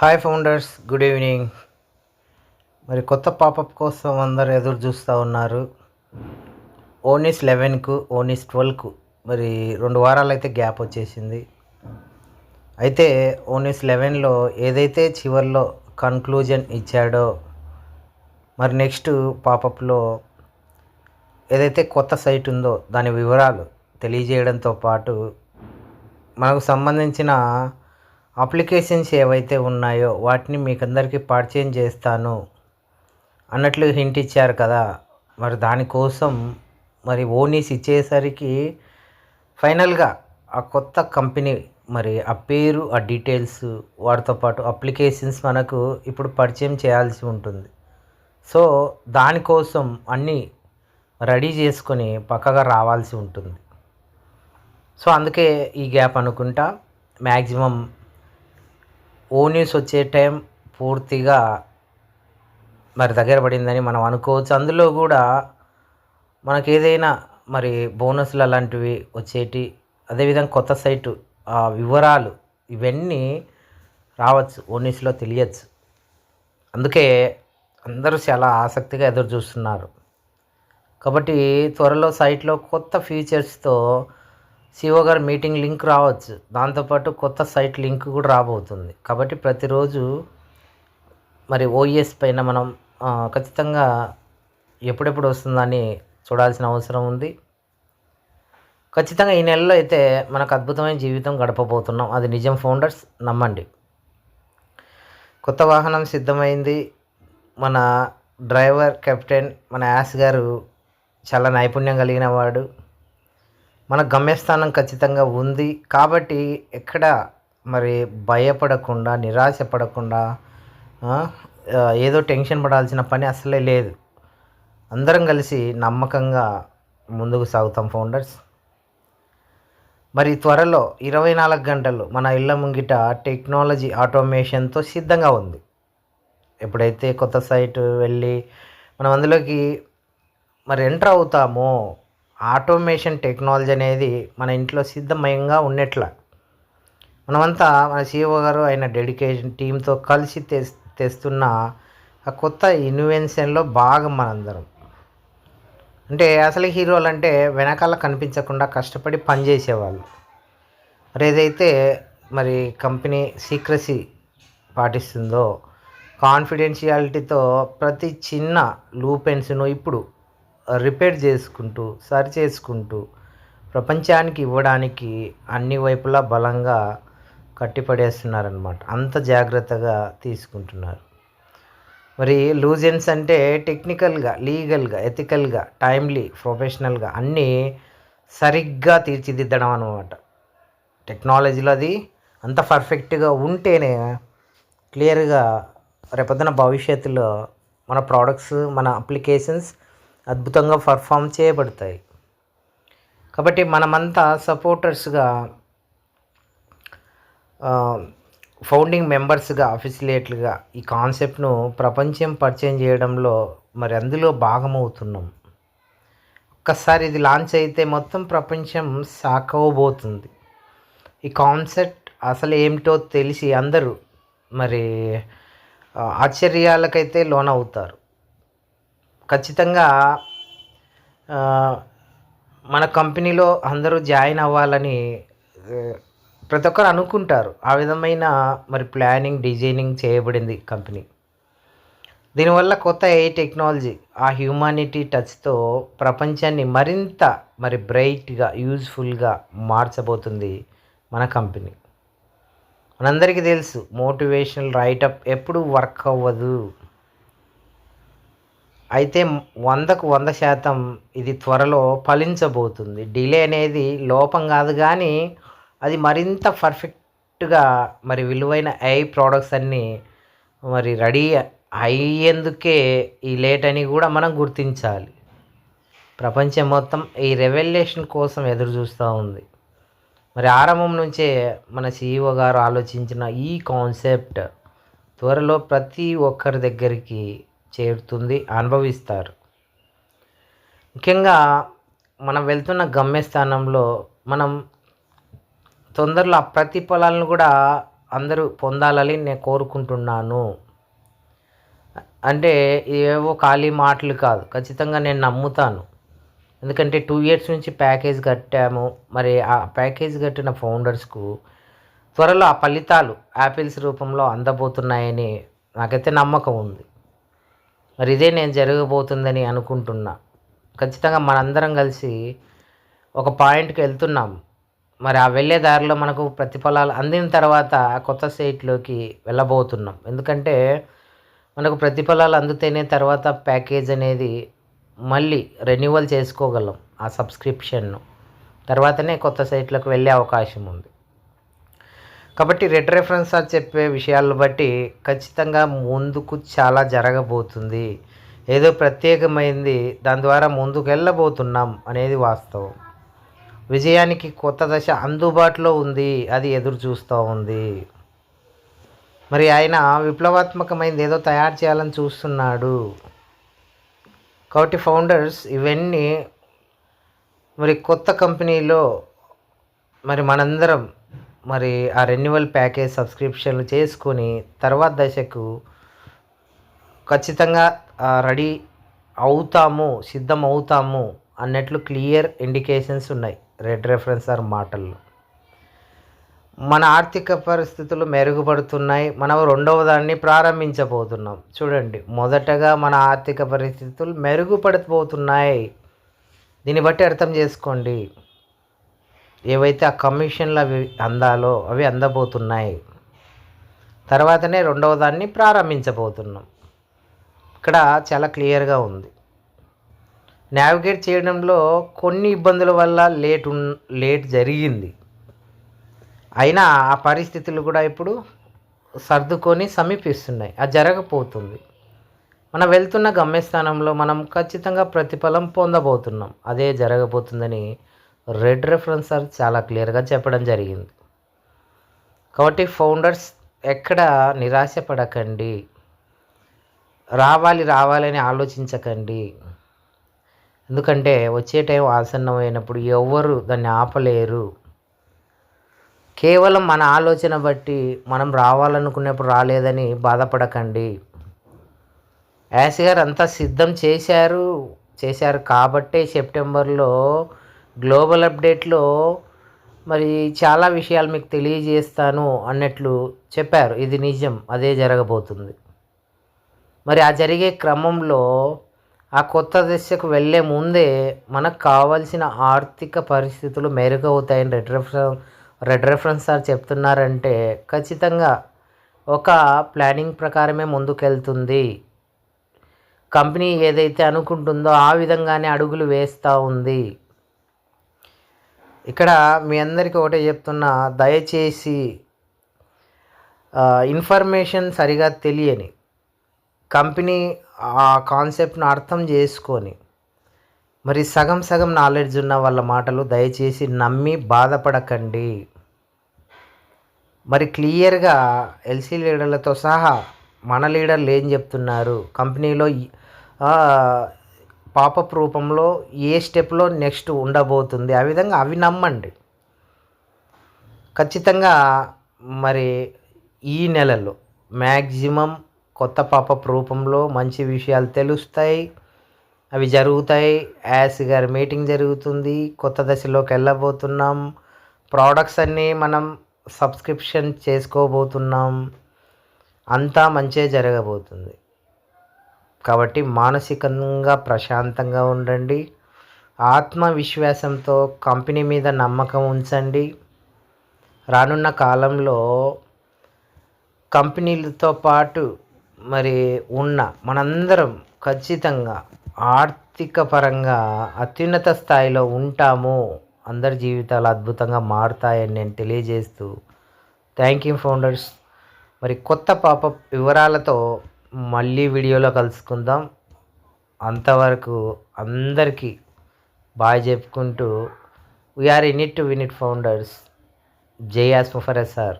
Hi founders good evening మరి కొత్త popup కోసం అందరు ఎదురు చూస్తూ ఉన్నారు. ఓనిస్ లెవెన్కు ఓనిస్ ట్వెల్వ్కు మరి రెండు వారాలు అయితే గ్యాప్ వచ్చేసింది. అయితే ఓనిస్ లెవెన్లో ఏదైతే చివరిలో కన్క్లూజన్ ఇచ్చాడో మరి నెక్స్ట్ పాపప్లో ఏదైతే కొత్త సైట్ ఉందో దాని వివరాలు తెలియజేయడంతో పాటు మనకు సంబంధించిన అప్లికేషన్స్ ఏవైతే ఉన్నాయో వాటిని మీకు అందరికీ పరిచయం చేస్తాను అన్నట్లు హింట్ ఇచ్చారు కదా. మరి దానికోసం మరి ఓనీస్ ఇచ్చేసరికి ఫైనల్గా ఆ కొత్త కంపెనీ మరి ఆ పేరు ఆ డీటెయిల్స్ వాటితో పాటు అప్లికేషన్స్ మనకు ఇప్పుడు పరిచయం చేయాల్సి ఉంటుంది. సో దానికోసం అన్నీ రెడీ చేసుకొని పక్కగా రావాల్సి ఉంటుంది. సో అందుకే ఈ గ్యాప్ అనుకుంటా. మ్యాక్సిమం ఓ న్యూస్ వచ్చే టైం పూర్తిగా మరి దగ్గర పడిందని మనం అనుకోవచ్చు. అందులో కూడా మనకి ఏదైనా మరి బోనస్లు అలాంటివి వచ్చేటి అదేవిధంగా కొత్త సైటు ఆ వివరాలు ఇవన్నీ రావచ్చు ఓనీస్లో తెలియచ్చు. అందుకే అందరూ చాలా ఆసక్తిగా ఎదురు చూస్తున్నారు. కాబట్టి త్వరలో సైట్లో కొత్త ఫీచర్స్తో సిఓ గారు మీటింగ్ లింక్ రావచ్చు. దాంతోపాటు కొత్త సైట్ లింక్ కూడా రాబోతుంది. కాబట్టి ప్రతిరోజు మరి ఓఈఎస్ పైన మనం ఖచ్చితంగా ఎప్పుడెప్పుడు వస్తుందని చూడాల్సిన అవసరం ఉంది. ఖచ్చితంగా ఈ నెలలో అయితే మనకు అద్భుతమైన జీవితం గడపబోతున్నాం. అది నిజం ఫౌండర్స్ నమ్మండి. కొత్త వాహనం సిద్ధమైంది. మన డ్రైవర్ కెప్టెన్ మన యాస్ గారు చాలా నైపుణ్యం కలిగిన వాడు. మన గమ్యస్థానం ఖచ్చితంగా ఉంది. కాబట్టి ఎక్కడ మరి భయపడకుండా నిరాశ పడకుండా ఏదో టెన్షన్ పడాల్సిన పని అసలే లేదు. అందరం కలిసి నమ్మకంగా ముందుకు సాగుతాం ఫౌండర్స్. మరి త్వరలో ఇరవై నాలుగు గంటలు మన ఇళ్ళ ముంగిట టెక్నాలజీ ఆటోమేషన్తో సిద్ధంగా ఉంది. ఎప్పుడైతే కొత్త సైట్ వెళ్ళి మనం అందులోకి మరి ఎంటర్ అవుతామో ఆటోమేషన్ టెక్నాలజీ అనేది మన ఇంట్లో సిద్ధమయంగా ఉన్నట్ల మనమంతా మన సీఓ గారు ఆయన డెడికేషన్ టీంతో కలిసి తె తెస్తున్న ఆ కొత్త ఇన్వెన్షన్లో భాగం మనందరం. అంటే అసలు హీరోలు అంటే వెనకాల కనిపించకుండా కష్టపడి పనిచేసేవాళ్ళు మరి ఏదైతే మరి కంపెనీ సీక్రసీ పాటిస్తుందో కాన్ఫిడెన్షియాలిటీతో ప్రతి చిన్న లూపెన్స్ను ఇప్పుడు రిపేర్ చేసుకుంటూ సరి చేసుకుంటూ ప్రపంచానికి ఇవ్వడానికి అన్ని వైపులా బలంగా కట్టిపడేస్తున్నారనమాట అంత జాగ్రత్తగా తీసుకుంటున్నారు. మరి లూజెన్స్ అంటే టెక్నికల్గా లీగల్గా ఎథికల్గా టైమ్లీ ప్రొఫెషనల్గా అన్నీ సరిగ్గా తీర్చిదిద్దడం అనమాట టెక్నాలజీలో అది అంత పర్ఫెక్ట్గా ఉంటేనే క్లియర్గా రేపొద్దున భవిష్యత్తులో మన ప్రోడక్ట్స్ మన అప్లికేషన్స్ అద్భుతంగా పర్ఫామ్ చేయబడతాయి. కాబట్టి మనమంతా సపోర్టర్స్గా ఫౌండింగ్ మెంబర్స్గా అఫిసిలేట్లుగా ఈ కాన్సెప్ట్ను ప్రపంచం పరిచయం చేయడంలో మరి అందులో భాగమవుతున్నాం. ఒక్కసారి ఇది లాంచ్ అయితే మొత్తం ప్రపంచం షాక్ అవ్వబోతుంది ఈ కాన్సెప్ట్ అసలు ఏమిటో తెలిసి అందరూ మరి ఆశ్చర్యాలకైతే లోనవుతారు. ఖచ్చితంగా మన కంపెనీలో అందరూ జాయిన్ అవ్వాలని ప్రతి ఒక్కరు అనుకుంటారు. ఆ విధమైన మరి ప్లానింగ్ డిజైనింగ్ చేయబడింది కంపెనీ. దీనివల్ల కొత్త ఏ టెక్నాలజీ ఆ హ్యూమానిటీ టచ్తో ప్రపంచాన్ని మరింత మరి బ్రైట్గా యూజ్ఫుల్గా మార్చబోతుంది మన కంపెనీ. మనందరికీ తెలుసు మోటివేషనల్ రైటప్ ఎప్పుడు వర్క్ అవ్వదు. అయితే వందకు వంద శాతం ఇది త్వరలో ఫలించబోతుంది. డిలే అనేది లోపం కాదు కానీ అది మరింత పర్ఫెక్ట్గా మరి విలువైన ఐ ప్రోడక్ట్స్ అన్నీ మరి రెడీ అయ్యేందుకే ఈ లేట్ అని కూడా మనం గుర్తించాలి. ప్రపంచం మొత్తం ఈ రెవల్యూషన్ కోసం ఎదురు చూస్తూ ఉంది. మరి ఆరంభం నుంచే మన సీఈఓ గారు ఆలోచించిన ఈ కాన్సెప్ట్ త్వరలో ప్రతి ఒక్కరి దగ్గరికి చేరుతుంది అనుభవిస్తారు. ముఖ్యంగా మనం వెళ్తున్న గమ్యస్థానంలో మనం తొందరలో ఆ ప్రతిఫలాలను కూడా అందరూ పొందాలని నేను కోరుకుంటున్నాను. అంటే ఏవో ఖాళీ మాటలు కాదు ఖచ్చితంగా నేను నమ్ముతాను. ఎందుకంటే టూ ఇయర్స్ నుంచి ప్యాకేజ్ కట్టాము. మరి ఆ ప్యాకేజ్ కట్టిన ఫౌండర్స్కు త్వరలో ఆ ఫలితాలు యాపిల్స్ రూపంలో అందబోతున్నాయని నాకైతే నమ్మకం ఉంది. మరి ఇదే నేను జరగబోతుందని అనుకుంటున్నా. ఖచ్చితంగా మనందరం కలిసి ఒక పాయింట్కి వెళ్తున్నాం. మరి ఆ వెళ్ళే దారిలో మనకు ప్రతిఫలాలు అందిన తర్వాత కొత్త స్టేట్లోకి వెళ్ళబోతున్నాం. ఎందుకంటే మనకు ప్రతిఫలాలు అందితేనే తర్వాత ప్యాకేజ్ అనేది మళ్ళీ రెన్యువల్ చేసుకోగలం ఆ సబ్స్క్రిప్షన్ను. తర్వాతనే కొత్త సైట్లకు వెళ్ళే అవకాశం ఉంది. కాబట్టి రెడ్ రెఫరెన్స్ అని చెప్పే విషయాలను బట్టి ఖచ్చితంగా ముందుకు చాలా జరగబోతుంది. ఏదో ప్రత్యేకమైంది దాని ద్వారా ముందుకు వెళ్ళబోతున్నాం అనేది వాస్తవం. విజయానికి కొత్త దశ అందుబాటులో ఉంది అది ఎదురు చూస్తూ ఉంది. మరి ఆయన విప్లవాత్మకమైనది ఏదో తయారు చేయాలని చూస్తున్నాడు. కాబట్టి ఫౌండర్స్ ఇవన్నీ మరి కొత్త కంపెనీలో మరి మనందరం మరి ఆ రెన్యువల్ ప్యాకేజ్ సబ్స్క్రిప్షన్లు చేసుకొని తర్వాత దశకు ఖచ్చితంగా రెడీ అవుతాము సిద్ధం అవుతాము అన్నట్లు క్లియర్ ఇండికేషన్స్ ఉన్నాయి. రెడ్ రెఫరెన్స్ ఆర్ మాటల్లో. మన ఆర్థిక పరిస్థితులు మెరుగుపడుతున్నాయి. మనం రెండవ దాన్ని ప్రారంభించబోతున్నాం. చూడండి మొదటగా మన ఆర్థిక పరిస్థితులు మెరుగుపడిపోతున్నాయి దీన్ని బట్టి అర్థం చేసుకోండి. ఏవైతే ఆ కమిషన్లు అవి అందాలో అవి అందబోతున్నాయి తర్వాతనే రెండవ దాన్ని ప్రారంభించబోతున్నాం. ఇక్కడ చాలా క్లియర్గా ఉంది. నావిగేట్ చేయడంలో కొన్ని ఇబ్బందుల వల్ల లేట్ లేట్ జరిగింది. అయినా ఆ పరిస్థితులు కూడా ఇప్పుడు సర్దుకొని సమీపిస్తున్నాయి. అది జరగపోతుంది మనం వెళ్తున్న గమ్యస్థానంలో మనం ఖచ్చితంగా ప్రతిఫలం పొందబోతున్నాం. అదే జరగబోతుందని రెడ్ రెఫరెన్సర్ చాలా క్లియర్గా చెప్పడం జరిగింది. కాబట్టి ఫౌండర్స్ ఎక్కడ నిరాశపడకండి. రావాలి రావాలని ఆలోచించకండి. ఎందుకంటే వచ్చే టైం ఆసన్నమైనప్పుడు ఎవ్వరు దాన్ని ఆపలేరు. కేవలం మన ఆలోచన బట్టి మనం రావాలనుకున్నప్పుడు రాలేదని బాధపడకండి. యాసి గారు అంతా సిద్ధం చేశారు చేశారు కాబట్టే సెప్టెంబర్లో గ్లోబల్ అప్డేట్లో మరి చాలా విషయాలు మీకు తెలియజేస్తాను అన్నట్లు చెప్పారు. ఇది నిజం అదే జరగబోతుంది. మరి ఆ జరిగే క్రమంలో ఆ కొత్త దశకు వెళ్ళే ముందే మనకు కావాల్సిన ఆర్థిక పరిస్థితులు మెరుగవుతాయని red reference red reference sir చెప్తున్నారంటే ఖచ్చితంగా ఒక ప్లానింగ్ ప్రకారమే ముందుకెళ్తుంది. కంపెనీ ఏదైతే అనుకుంటుందో ఆ విధంగానే అడుగులు వేస్తూ ఉంది. ఇక్కడ మీ అందరికీ ఒకటే చెప్తున్నా దయచేసి ఇన్ఫర్మేషన్ సరిగా తెలియని కంపెనీ ఆ కాన్సెప్ట్ను అర్థం చేసుకొని మరి సగం సగం నాలెడ్జ్ ఉన్న వాళ్ళ మాటలు దయచేసి నమ్మి బాధపడకండి. మరి క్లియర్గా ఎల్సీ లీడర్లతో సహా మన లీడర్లు ఏం చెప్తున్నారు? కంపెనీలో పాపప్ రూపంలో ఏ స్టెప్లో నెక్స్ట్ ఉండబోతుంది? ఆ విధంగా అవి నమ్మండి. ఖచ్చితంగా మరి ఈ నెలలో మ్యాక్సిమం కొత్త పాపప్ రూపంలో మంచి విషయాలు తెలుస్తాయి. అవి జరుగుతాయి. యాస్ గారి మీటింగ్ జరుగుతుంది. కొత్త దశలోకి వెళ్ళబోతున్నాం. ప్రోడక్ట్స్ అన్నీ మనం సబ్స్క్రిప్షన్ చేసుకోబోతున్నాం. అంతా మంచే జరగబోతుంది. కాబట్టి మానసికంగా ప్రశాంతంగా ఉండండి. ఆత్మవిశ్వాసంతో కంపెనీ మీద నమ్మకం ఉంచండి. రానున్న కాలంలో కంపెనీలతో పాటు మరి ఉన్న మనందరం ఖచ్చితంగా ఆర్థిక పరంగా అత్యున్నత స్థాయిలో ఉంటాము. అందరి జీవితాలు అద్భుతంగా మారుతాయని నేను తెలియజేస్తూ థ్యాంక్ యూ ఫౌండర్స్. మరి కొత్త పాప వివరాలతో మళ్ళీ వీడియోలో కలుసుకుందాం. అంతవరకు అందరికీ బాయ్ చెప్పుకుంటూ we're in it to win it founders Jai ఆస్మఫర్ sir.